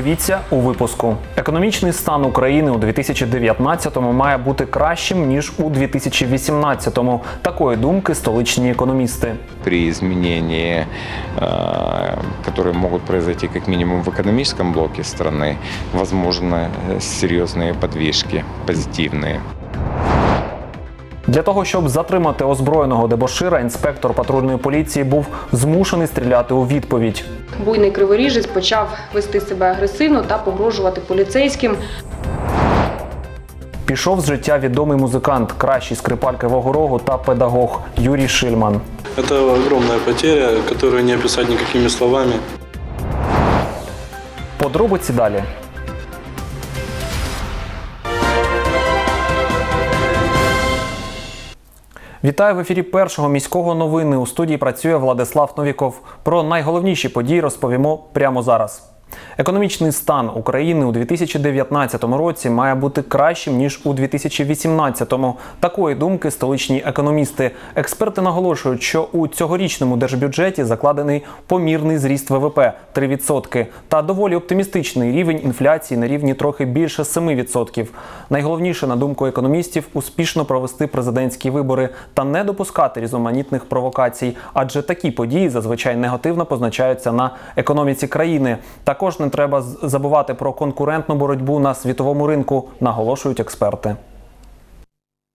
Дивіться у випуску. Економічний стан України у 2019-му має бути кращим ніж у 2018-му. Такої думки столичні економісти. при изменении, э, которые могут произойти как минимум в экономическом блоке страны, возможно э, серьезные подвижки позитивные. Для того щоб затримати озброєного дебошира, інспектор патрульної поліції був змушений стріляти у відповідь. Буйний криворіжець почав вести себе агресивно та погрожувати поліцейським. Пішов з життя відомий музикант, кращий скрипаль Кривого Рогу та педагог Юрій Шильман. Это огромная потеря, которую не описать никакими словами. Подробиці далі. Вітаю в ефірі першого міського новини. У студії працює Владислав Новіков. Про найголовніші події розповімо прямо зараз. Економічний стан України у 2019 році має бути кращим ніж у 2018-му. Такої думки столичні економісти. Експерти наголошують, що у цьогорічному держбюджеті закладений помірний зріст ВВП 3% та доволі оптимістичний рівень інфляції на рівні трохи більше 7%. Найголовніше, на думку економістів, успішно провести президентські вибори та не допускати різноманітних провокацій, адже такі події зазвичай негативно позначаються на економіці країни. Також не треба з- забувати про конкурентну боротьбу на світовому ринку, наголошують експерти.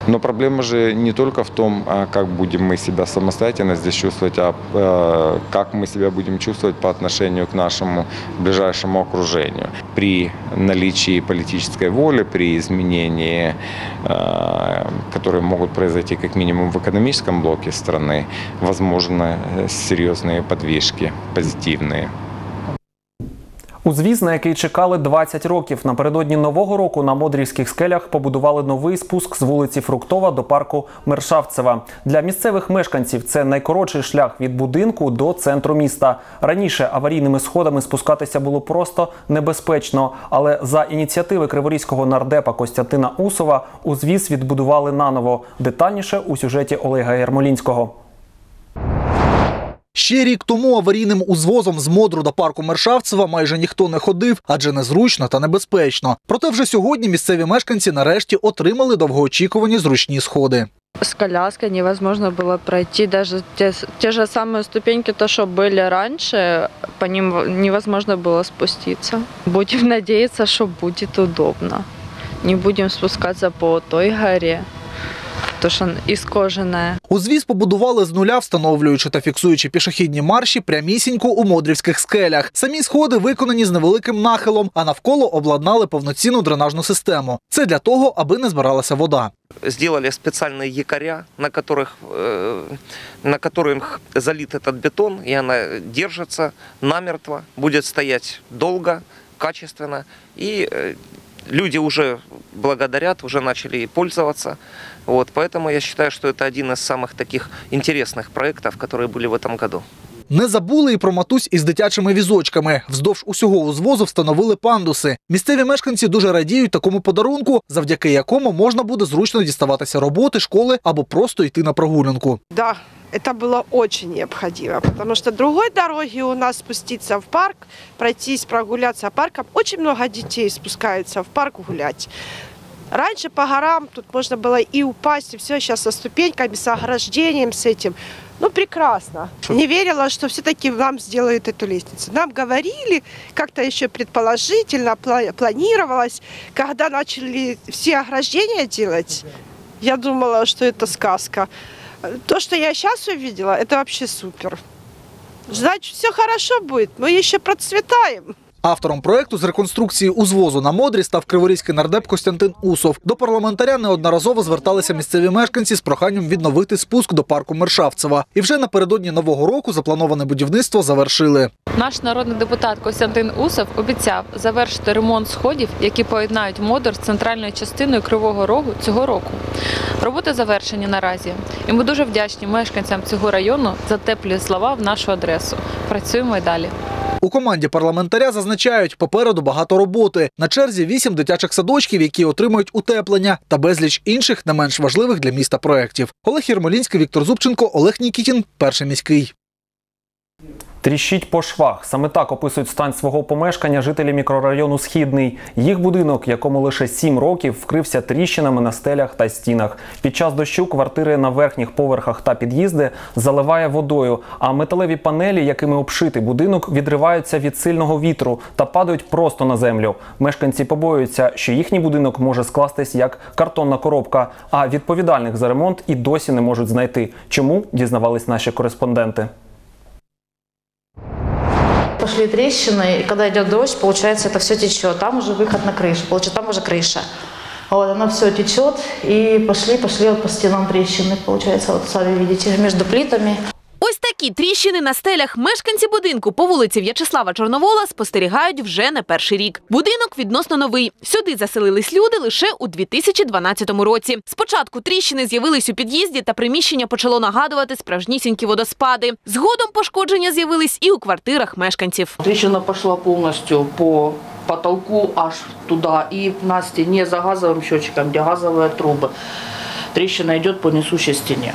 Но проблема же не только в том, а, как будем мы себя самостоятельно здесь чувствовать, а э, как мы себя будем чувствовать по отношению к нашему ближайшему окружению. При наличии политической воли, при изменении, э, которые могут произойти как минимум в экономическом блоке страны, возможно э, серьезные подвижки позитивные. Узвіз, на який чекали 20 років, напередодні нового року на Модрівських скелях побудували новий спуск з вулиці Фруктова до парку Мершавцева. Для місцевих мешканців це найкоротший шлях від будинку до центру міста. Раніше аварійними сходами спускатися було просто небезпечно, але за ініціативи криворізького нардепа Костянтина Усова узвіз відбудували наново. Детальніше у сюжеті Олега Ярмолінського. Ще рік тому аварійним узвозом з Модру до парку Мершавцева майже ніхто не ходив, адже незручно та небезпечно. Проте вже сьогодні місцеві мешканці нарешті отримали довгоочікувані зручні сходи. С коляской невозможно было пройти даже те, те же самые ступеньки, то, что были раньше, по ним невозможно было спуститься. Будем надеяться, что будет удобно. Не будем спускаться по той горе, то что искоженная. Узвіз побудували з нуля, встановлюючи та фіксуючи пішохідні марші прямісінько у Модрівських скелях. Самі сходи виконані з невеликим нахилом, а навколо обладнали повноцінну дренажну систему. Це для того, аби не збиралася вода. сделали специальные якоря, на которых, э, на которых залит этот бетон, и она держится намертво, будет стоять долго, качественно, и э, люди уже благодарят, уже начали ей пользоваться. Вот, поэтому я считаю, что это один из самых таких интересных проектов, которые были в этом году. Не забули і про матусь із дитячими візочками. Вздовж усього узвозу встановили пандуси. Місцеві мешканці дуже радіють такому подарунку, завдяки якому можна буде зручно діставатися роботи, школи або просто йти на прогулянку. Да, это было очень необходимо, потому что другой дороги у нас спуститься в парк, пройтись, прогуляться парком. Очень много детей спускаются в парк гулять. Раньше по горам тут можно было и упасть, и все, сейчас со ступеньками, с ограждением, с этим. Ну, прекрасно. Не верила, что все-таки нам сделают эту лестницу. Нам говорили, как-то еще предположительно пла- планировалось, когда начали все ограждения делать, я думала, что это сказка. То, что я сейчас увидела, это вообще супер. Значит, все хорошо будет. Мы еще процветаем. Автором проекту з реконструкції узвозу на Модрі став криворізький нардеп Костянтин Усов. До парламентаря неодноразово зверталися місцеві мешканці з проханням відновити спуск до парку Мершавцева. І вже напередодні нового року заплановане будівництво завершили. Наш народний депутат Костянтин Усов обіцяв завершити ремонт сходів, які поєднають модер з центральною частиною Кривого Рогу цього року. Роботи завершені наразі, і ми дуже вдячні мешканцям цього району за теплі слова в нашу адресу. Працюємо і далі. У команді парламентаря зазначають, попереду багато роботи. На черзі вісім дитячих садочків, які отримують утеплення, та безліч інших не менш важливих для міста проєктів. Олег Єрмолінський, Віктор Зубченко, Олег Нікітін, перший міський. Тріщить по швах. Саме так описують стан свого помешкання жителі мікрорайону Східний. Їх будинок, якому лише 7 років, вкрився тріщинами на стелях та стінах. Під час дощу квартири на верхніх поверхах та під'їзди заливає водою, а металеві панелі, якими обшитий будинок, відриваються від сильного вітру та падають просто на землю. Мешканці побоюються, що їхній будинок може скластись як картонна коробка, а відповідальних за ремонт і досі не можуть знайти. Чому дізнавались наші кореспонденти? Пошли трещины, и когда идет дождь, получается, это все течет. Там уже выход на крышу, получается, там уже крыша. Вот, оно все течет, и пошли, пошли вот по стенам трещины, получается, вот сами видите, между плитами. Ось такі тріщини на стелях мешканці будинку по вулиці В'ячеслава Чорновола спостерігають вже не перший рік. Будинок відносно новий. Сюди заселились люди лише у 2012 році. Спочатку тріщини з'явились у під'їзді, та приміщення почало нагадувати справжнісінькі водоспади. Згодом пошкодження з'явились і у квартирах мешканців. Трещина пошла полностью по потолку аж туда и на стене за газовым счетчиком, где газовые трубы. Трещина идет по несущей стене.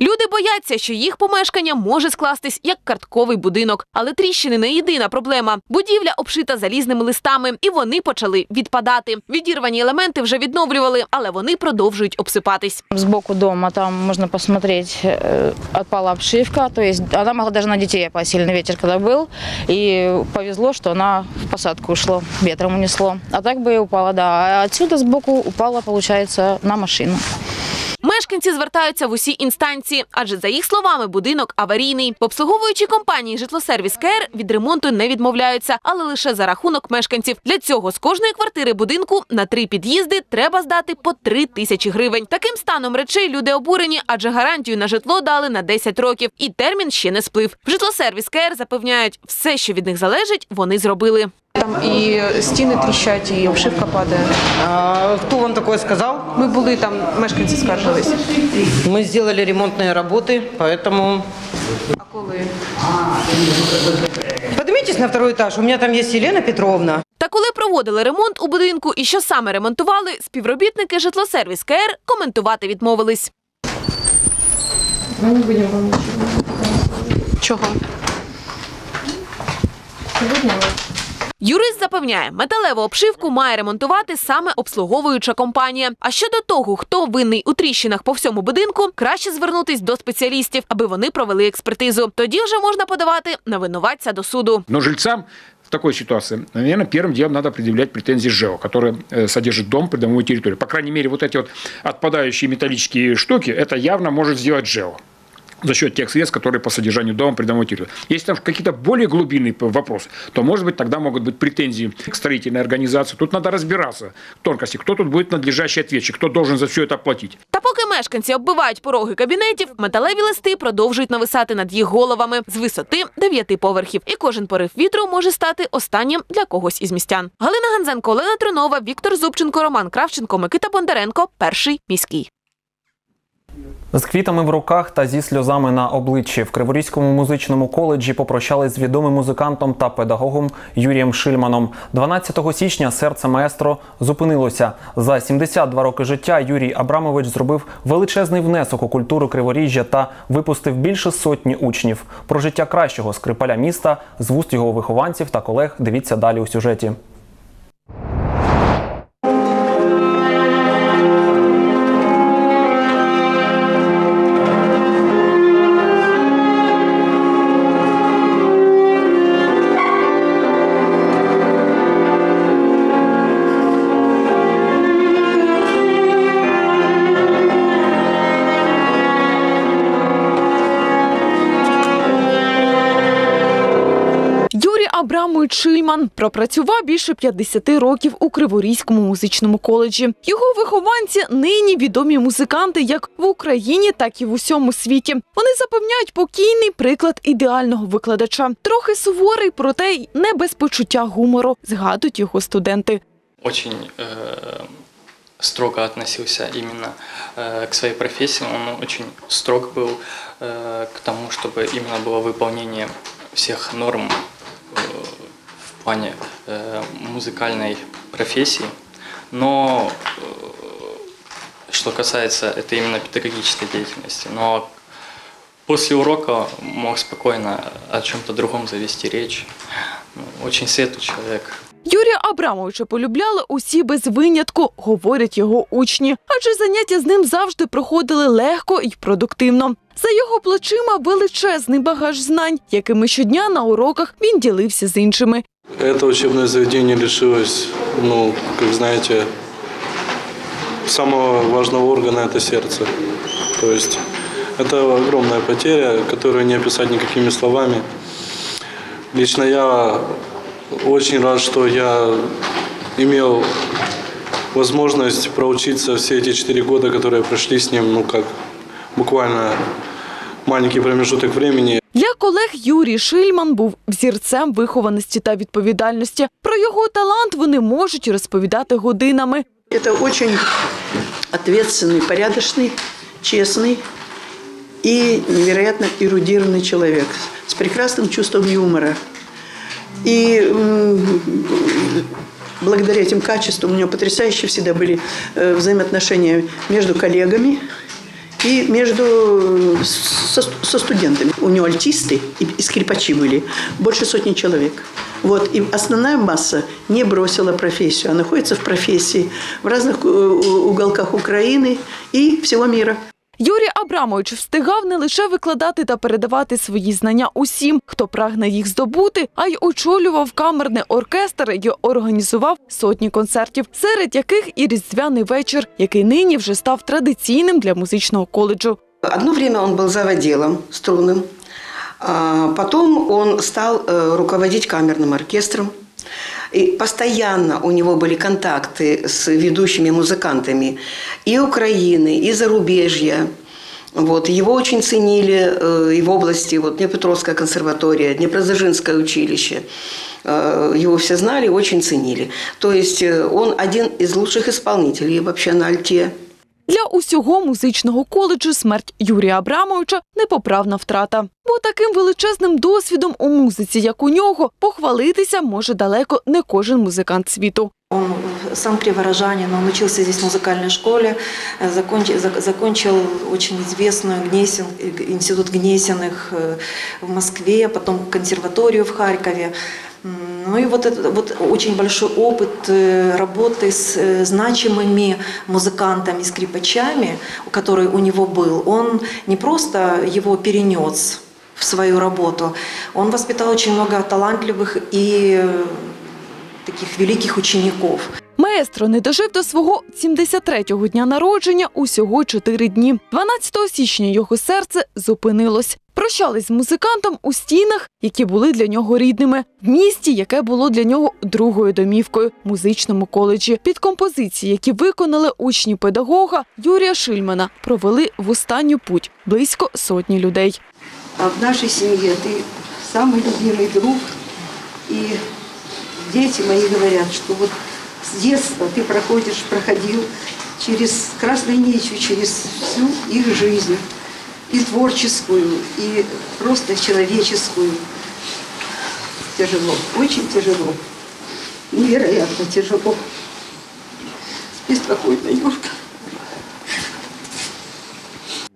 Люди бояться, що їх помешкання може скластись як картковий будинок. Але тріщини не єдина проблема. Будівля обшита залізними листами, і вони почали відпадати. Відірвані елементи вже відновлювали, але вони продовжують обсипатись. Сбоку дома там можно посмотреть, э, отпала обшивка, то есть она могла даже на детей опасть, сильный ветер когда был, и повезло, что она в посадку ушла, ветром унесло. А так бы и упала, да. А отсюда сбоку упала, получается, на машину. Мешканці звертаються в усі інстанції, адже за їх словами, будинок аварійний. В обслуговуючій компанії житлосервіс КР від ремонту не відмовляються, але лише за рахунок мешканців. Для цього з кожної квартири будинку на три під'їзди треба здати по три тисячі гривень. Таким станом речей люди обурені, адже гарантію на житло дали на 10 років, і термін ще не сплив. В житлосервіс КР запевняють, все, що від них залежить, вони зробили Там і стіни тріщать, і обшивка падає. А кто вам такое сказал? Ми були там, мешканці скаржились. Мы сделали ремонтные работы, поэтому... А коли? Поднимитесь на второй этаж, у меня там есть Елена Петровна. Та коли проводили ремонт у будинку і що саме ремонтували, співробітники житлосервіс КР коментувати відмовились. Ми не будемо вам нічого. Чого? Юрист запевняє, металеву обшивку має ремонтувати саме обслуговуюча компанія. А щодо того, хто винний у тріщинах по всьому будинку, краще звернутись до спеціалістів, аби вони провели експертизу. Тоді вже можна подавати на винуватця до суду. Но жильцам в такой ситуации, наверное, первым делом надо предъявлять претензии ЖЭО, который э, содержит дом, придомовую территорию. По крайней мере, вот эти вот отпадающие металлические штуки, это явно может сделать ЖЭО за счет тех средств, которые по содержанию дома придомовой территории. Если там какие-то более глубинные п- вопросы, то, может быть, тогда могут быть претензии к строительной организации. Тут надо разбираться в тонкости, кто тут будет надлежащий ответчик, кто должен за все это оплатить. Та поки мешканці оббивають пороги кабінетів, металеві листи продовжують нависати над їх головами з висоти дев'яти поверхів. І кожен порив вітру може стати останнім для когось із містян. Галина Ганзенко, Олена Трунова, Віктор Зубченко, Роман Кравченко, Микита Бондаренко. Перший міський. З квітами в руках та зі сльозами на обличчі в Криворізькому музичному коледжі попрощались з відомим музикантом та педагогом Юрієм Шильманом. 12 січня серце маестро зупинилося. За 72 роки життя Юрій Абрамович зробив величезний внесок у культуру Криворіжжя та випустив більше сотні учнів. Про життя кращого скрипаля міста з вуст його вихованців та колег. Дивіться далі у сюжеті. Абрамович Шильман пропрацював більше 50 років у Криворізькому музичному коледжі. Його вихованці нині відомі музиканти як в Україні, так і в усьому світі. Вони запевняють покійний приклад ідеального викладача. Трохи суворий, проте й не без почуття гумору, згадують його студенти. очень э, строго относился именно э, к своей профессии. Он очень строг был э, к тому, чтобы именно было выполнение всех норм э, в плане э, музыкальной профессии. Но э, что касается это именно педагогической деятельности, но После урока мог спокойно о чем-то другом завести речь. Ну, Очень светлый человек. Юрія Абрамовича полюбляли усі без винятку, говорять його учні, адже заняття з ним завжди проходили легко і продуктивно. За його плечима величезний багаж знань, якими щодня на уроках він ділився з іншими. Это учебное заведение лишилось, ну, как знаете, самого важного органа – это сердце. То есть это огромная потеря, которую не описать никакими словами. Лично я очень рад, что я имел возможность проучиться все эти четыре года, которые прошли с ним, ну как, буквально маленький промежуток времени. Для колег Юрій Шильман був взірцем вихованості та відповідальності. Про його талант вони можуть розповідати годинами. Это очень ответственный, порядочный, честный и невероятно эрудированный человек с прекрасным чувством юмора. И м, благодаря этим качествам у него потрясающие всегда были э, взаимоотношения между коллегами и между со, со студентами. У него альтисты и, и скрипачи были, больше сотни человек. Вот, и основная масса не бросила профессию, а находится в профессии в разных э, уголках Украины и всего мира. Юрій Абрамович встигав не лише викладати та передавати свої знання усім, хто прагне їх здобути, а й очолював камерний оркестр і організував сотні концертів, серед яких і різдвяний вечір, який нині вже став традиційним для музичного коледжу. Одно время он был заводелом струнным, а потом он стал э, руководить камерным оркестром. И постоянно у него были контакты с ведущими музыкантами и Украины, и зарубежья. Вот. Его очень ценили э, и в области вот, Днепропетровская консерватория, Днепродзержинское училище. Э, его все знали, очень ценили. То есть э, он один из лучших исполнителей вообще на альте. Для усього музичного коледжу смерть Юрія Абрамовича непоправна втрата. Бо таким величезним досвідом у музиці, як у нього, похвалитися може далеко не кожен музикант світу. Он сам криворожанин, он учился здесь в музыкальной школе, э, закончил, зак- закончил очень известную Гнесин, э, институт Гнесиных э, в Москве, потом консерваторию в Харькове. Ну и вот это вот очень большой опыт э, работы с э, значимыми музыкантами, скрипачами, который у него был, он не просто его перенес в свою работу, он воспитал очень много талантливых и э, таких великих учеников. Маестро не дожив до свого 73-го дня народження усього 4 дні. 12 січня його серце зупинилось. Прощались з музикантом у стінах, які були для нього рідними, в місті, яке було для нього другою домівкою музичному коледжі. Під композиції, які виконали учні педагога Юрія Шильмана, провели в останню путь близько сотні людей. А в нашей семье ты самый любимый друг. И дети мои говорят, что вот с детства ты проходишь, проходил через красной нитью, через всю их жизнь. И творческую, и просто человеческую. Тяжело, очень тяжело. Невероятно тяжело. Беспокойно, Юрка.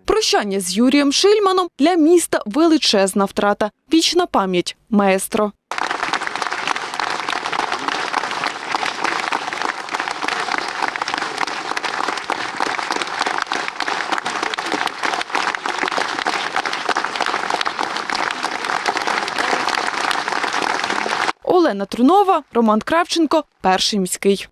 Прощання з Юрієм Шильманом для міста величезна втрата. Вічна пам'ять маестро. Олена Трунова, Роман Кравченко, перший міський.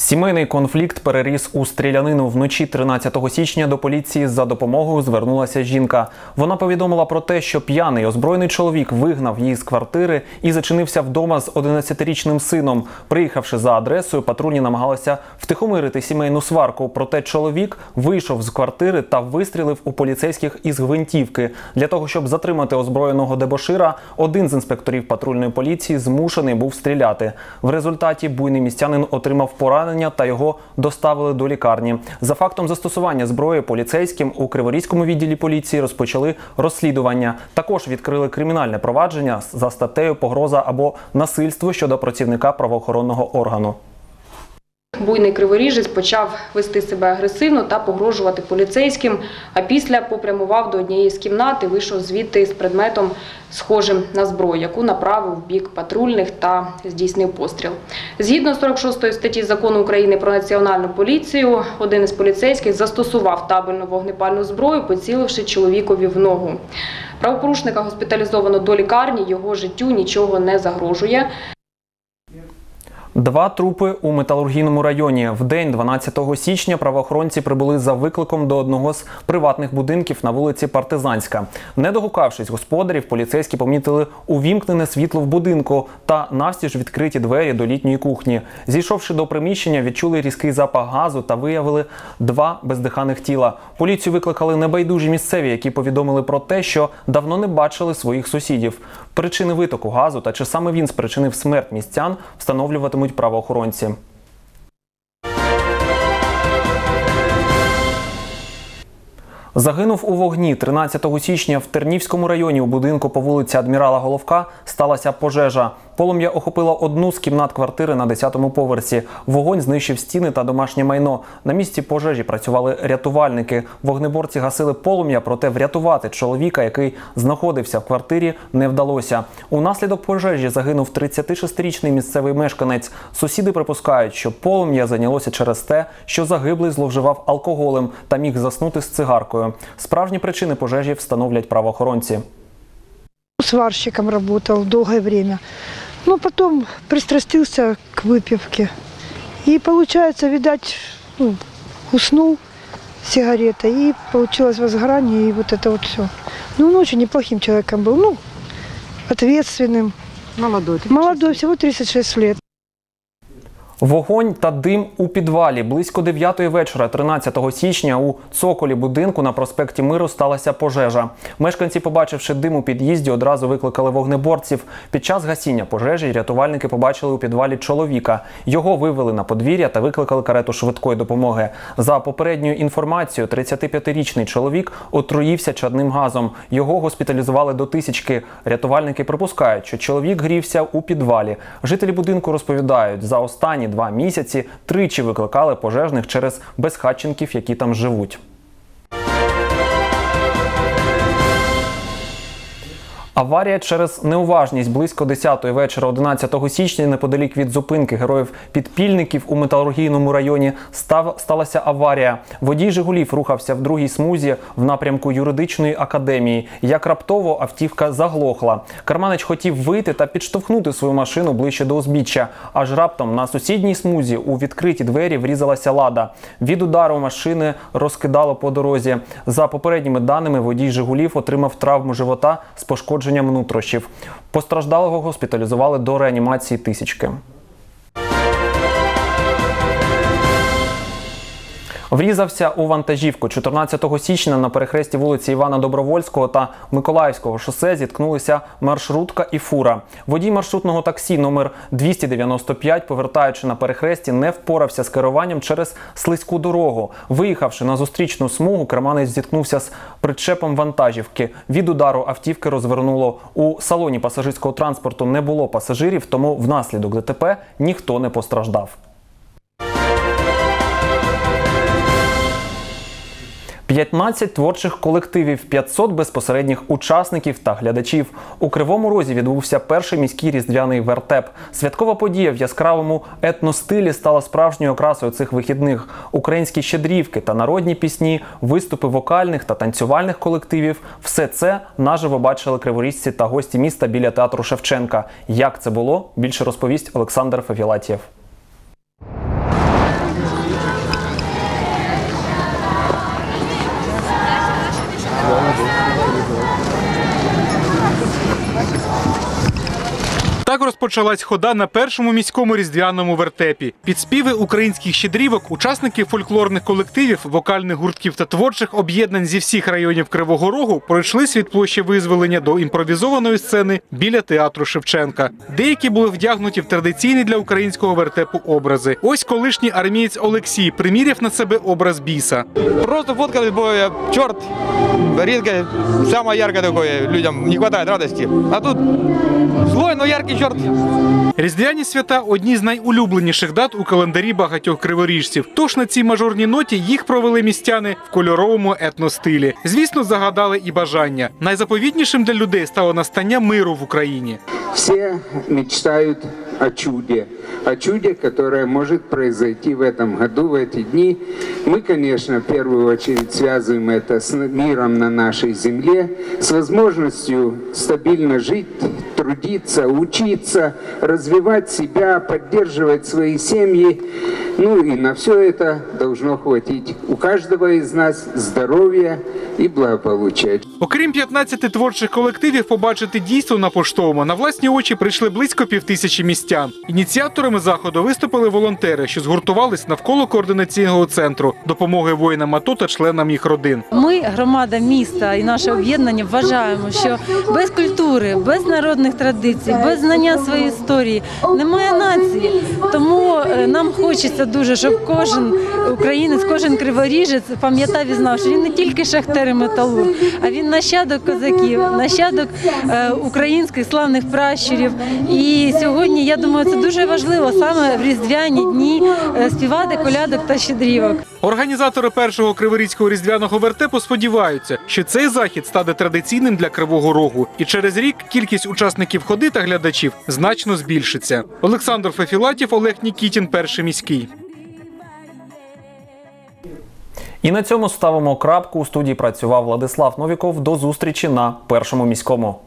Сімейний конфлікт переріс у стрілянину вночі 13 січня. До поліції за допомогою звернулася жінка. Вона повідомила про те, що п'яний озброєний чоловік вигнав її з квартири і зачинився вдома з 11-річним сином. Приїхавши за адресою, патрульні намагалися втихомирити сімейну сварку. Проте чоловік вийшов з квартири та вистрілив у поліцейських із гвинтівки. Для того щоб затримати озброєного дебошира, один з інспекторів патрульної поліції змушений був стріляти. В результаті буйний містянин отримав поранення та його доставили до лікарні. За фактом застосування зброї поліцейським у Криворізькому відділі поліції розпочали розслідування. Також відкрили кримінальне провадження за статтею погроза або насильство щодо працівника правоохоронного органу. Буйний криворіжець почав вести себе агресивно та погрожувати поліцейським. А після попрямував до однієї з кімнат і вийшов звідти з предметом, схожим на зброю, яку направив в бік патрульних та здійснив постріл. Згідно 46 статті закону України про національну поліцію, один із поліцейських застосував табельну вогнепальну зброю, поціливши чоловікові в ногу. Правопорушника госпіталізовано до лікарні, його життю нічого не загрожує. Два трупи у металургійному районі. В день 12 січня правоохоронці прибули за викликом до одного з приватних будинків на вулиці Партизанська. Не догукавшись господарів, поліцейські помітили увімкнене світло в будинку та навстіж відкриті двері до літньої кухні. Зійшовши до приміщення, відчули різкий запах газу та виявили два бездиханих тіла. Поліцію викликали небайдужі місцеві, які повідомили про те, що давно не бачили своїх сусідів. Причини витоку газу та чи саме він спричинив смерть містян, встановлюватимуть правоохоронці. Загинув у вогні 13 січня в Тернівському районі у будинку по вулиці Адмірала Головка сталася пожежа. Полум'я охопило одну з кімнат квартири на 10-му поверсі. Вогонь знищив стіни та домашнє майно. На місці пожежі працювали рятувальники. Вогнеборці гасили полум'я, проте врятувати чоловіка, який знаходився в квартирі, не вдалося. Унаслідок пожежі загинув 36-річний місцевий мешканець. Сусіди припускають, що полум'я зайнялося через те, що загиблий зловживав алкоголем та міг заснути з цигаркою. Справжні причини пожежі встановлять правоохоронці. Сварщиком работал долгое время. Но потом пристрастился к выпивке. И получается, видать, ну, уснул с сигаретой, и получилось возгорание, и вот это вот все. Ну, он очень неплохим человеком был, ну, ответственным. Молодой. Молодой, всего 36 лет. Вогонь та дим у підвалі. Близько 9 вечора, 13 січня, у цоколі будинку на проспекті Миру сталася пожежа. Мешканці, побачивши дим у під'їзді, одразу викликали вогнеборців. Під час гасіння пожежі рятувальники побачили у підвалі чоловіка. Його вивели на подвір'я та викликали карету швидкої допомоги. За попередньою інформацією, 35-річний чоловік отруївся чадним газом. Його госпіталізували до тисячки. Рятувальники припускають, що чоловік грівся у підвалі. Жителі будинку розповідають, за останні два місяці тричі викликали пожежних через безхатченків, які там живуть. Аварія через неуважність близько 10-ї вечора 11 січня неподалік від зупинки героїв-підпільників у металургійному районі став, сталася аварія. Водій Жигулів рухався в другій смузі в напрямку юридичної академії. Як раптово автівка заглохла. Карманич хотів вийти та підштовхнути свою машину ближче до узбіччя. Аж раптом на сусідній смузі у відкриті двері врізалася лада. Від удару машини розкидало по дорозі. За попередніми даними, водій Жигулів отримав травму живота з пошкодженням нутрощів. Постраждалого госпіталізували до реанімації тисячки. Врізався у вантажівку 14 січня на перехресті вулиці Івана Добровольського та Миколаївського шосе зіткнулися маршрутка і фура. Водій маршрутного таксі номер 295, повертаючи на перехресті, не впорався з керуванням через слизьку дорогу. Виїхавши на зустрічну смугу, керманець зіткнувся з причепом вантажівки. Від удару автівки розвернуло. У салоні пасажирського транспорту не було пасажирів, тому внаслідок ДТП ніхто не постраждав. 15 творчих колективів, 500 безпосередніх учасників та глядачів. У Кривому Розі відбувся перший міський різдвяний вертеп. Святкова подія в яскравому етностилі стала справжньою окрасою цих вихідних. Українські щедрівки та народні пісні, виступи вокальних та танцювальних колективів – все це наживо бачили криворізці та гості міста біля театру Шевченка. Як це було, більше розповість Олександр Февілатєв. Так розпочалась хода на першому міському різдвяному вертепі. Під співи українських щедрівок, учасники фольклорних колективів, вокальних гуртків та творчих об'єднань зі всіх районів Кривого Рогу пройшлись від площі визволення до імпровізованої сцени біля театру Шевченка. Деякі були вдягнуті в традиційні для українського вертепу образи. Ось колишній армієць Олексій приміряв на себе образ біса. Просто фоткались, бо я черт редко, самое яркое такое, людям не хватает радости. А тут злой, но яркий черт. Різдвяні свята одні з найулюбленіших дат у календарі багатьох криворіжців. Тож на цій мажорній ноті їх провели містяни в кольоровому етностилі. Звісно, загадали і бажання. Найзаповітнішим для людей стало настання миру в Україні. Всі мечтают о чуде, о чуде, которое может произойти в этом году, в эти дни. Мы, конечно, в первую очередь связываем это с миром на нашей земле, с возможностью стабильно жить, трудиться, учиться, развивать себя, поддерживать свои семьи. Ну и на все это должно хватить у каждого из нас здоровья и благополучия. Окрім 15 творчих колективів, побачити дійство на поштовому на власні очі прийшли близько півтисячі містян. Ініціаторами заходу виступили волонтери, що згуртувались навколо координаційного центру допомоги воїнам АТО та членам їх родин. Ми, громада міста і наше об'єднання, вважаємо, що без культури, без народних традицій, без знання своєї історії немає нації. Тому е, нам хочеться дуже, щоб кожен українець, кожен криворіжець пам'ятав і знав, що він не тільки шахтер і металург, а він нащадок козаків, нащадок е, українських славних пращурів. І сьогодні я думаю, це дуже важливо саме в різдвяні дні е, співати колядок та щедрівок. Організатори першого криворізького різдвяного вертепу сподіваються, що цей захід стане традиційним для Кривого Рогу, і через рік кількість учасників ходи та глядачів значно збільшиться. Олександр Фефілатів, Олег Нікітін, перший міський. І на цьому ставимо крапку. У студії працював Владислав Новіков. До зустрічі на першому міському.